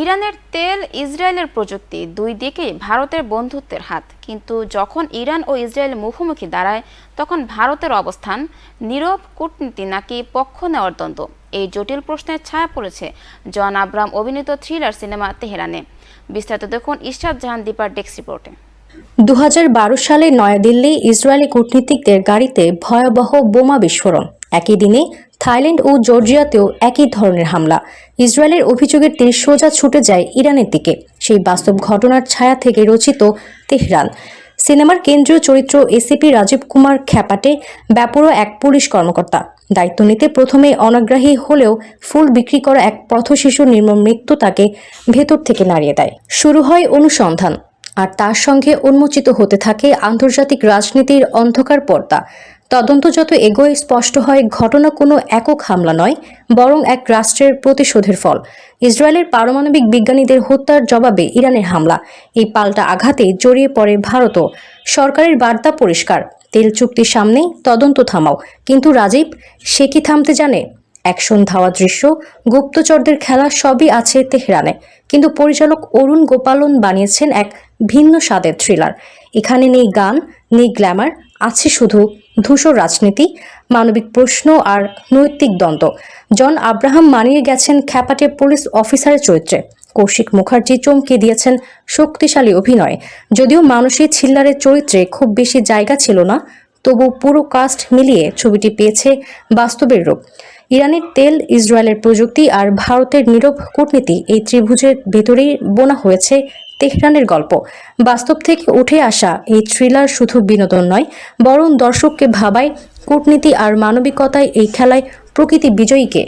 ইরানের তেল ইসরায়েলের প্রযুক্তি দুই দিকেই ভারতের বন্ধুত্বের হাত। কিন্তু যখন ইরান ও ইসরায়েল মুখোমুখি দাঁড়ায়, তখন ভারতের অবস্থান নীরব কূটনীতি নাকি পক্ষ নেওয়ার দ্বন্দ্ব। এই জটিল প্রশ্নের ছায়া পড়েছে জন আব্রাম অভিনীত থ্রিলার সিনেমা তেহরানে। বিস্তারিত দেখুন ইশরাত জাহান দীপার ডেস্ক রিপোর্টে। দু হাজার বারো সালে নয়াদিল্লি ইসরায়েলি কূটনীতিকদের গাড়িতে ভয়াবহ বোমা বিস্ফোরণ। একই দিনে থাইল্যান্ড ও জর্জিয়াতেও একই ধরনের হামলা। ইসরায়েলের অভিযোগের তীর সোজা ছুটে যায় ইরানের দিকে। সেই বাস্তব ঘটনার ছায়া থেকে রচিত তেহরান। সিনেমার কেন্দ্রীয় চরিত্র এসিপি রাজীব কুমার খ্যাপাটে ব্যাপরও এক পুলিশ কর্মকর্তা। দায়িত্ব নিতে প্রথমে অনাগ্রাহী হলেও ফুল বিক্রি করা এক পথশিশুর নির্মম মৃত্যু তাকে ভেতর থেকে নাড়িয়ে দেয়। শুরু হয় অনুসন্ধান, আর তার সঙ্গে উন্মোচিত হতে থাকে আন্তর্জাতিক রাজনীতির অন্ধকার পর্দা। তদন্ত যত এগোয়, স্পষ্ট হয়, ঘটনা কোনো একক হামলা নয়, বরং এক রাষ্ট্রের প্রতিশোধের ফল। ইসরায়েলের পারমাণবিক বিজ্ঞানীদের হত্যার জবাবে ইরানের হামলা। এই পাল্টা আঘাতে জড়িয়ে পড়ে ভারতও। সরকারের বার্তা পরিষ্কার, তেল চুক্তির সামনেই তদন্ত থামাও। কিন্তু রাজীব, সে কি থামতে জানে? অ্যাকশন ধাওয়া দৃশ্য, গুপ্তচরদের খেলা সবই আছে তেহরানে। কিন্তু পরিচালক অরুণ গোপালন বানিয়েছেন এক ভিন্ন স্বাদের থ্রিলার এখানে নেই গান, নেই গ্ল্যামার আছে শুধু ধূসর রাজনীতি, মানবিক প্রশ্ন আর নৈতিক দ্বন্দ্ব। জন আব্রাহাম মানিয়ে গেছেন খ্যাপাটে পুলিশ অফিসারের চরিত্রে। কৌশিক মুখার্জি চমকে দিয়েছেন শক্তিশালী অভিনয়। যদিও মানুষের ছিল্লারের চরিত্রে খুব বেশি জায়গা ছিল না তবু পুরো কাস্ট মিলিয়ে ছবিটি পেয়েছে বাস্তবের রূপ। ইরানের তেল ইসরায়েলের প্রযুক্তি আর ভারতের নীরব কূটনীতি এই ত্রিভুজের ভেতরেই বোনা হয়েছে তেহরানের গল্প। বাস্তব থেকে উঠে আসা এই থ্রিলার শুধু বিনোদন নয়, বরং দর্শককে ভাবায় কূটনীতি আর মানবিকতায় এই খেলায় প্রকৃতি বিজয়ীকে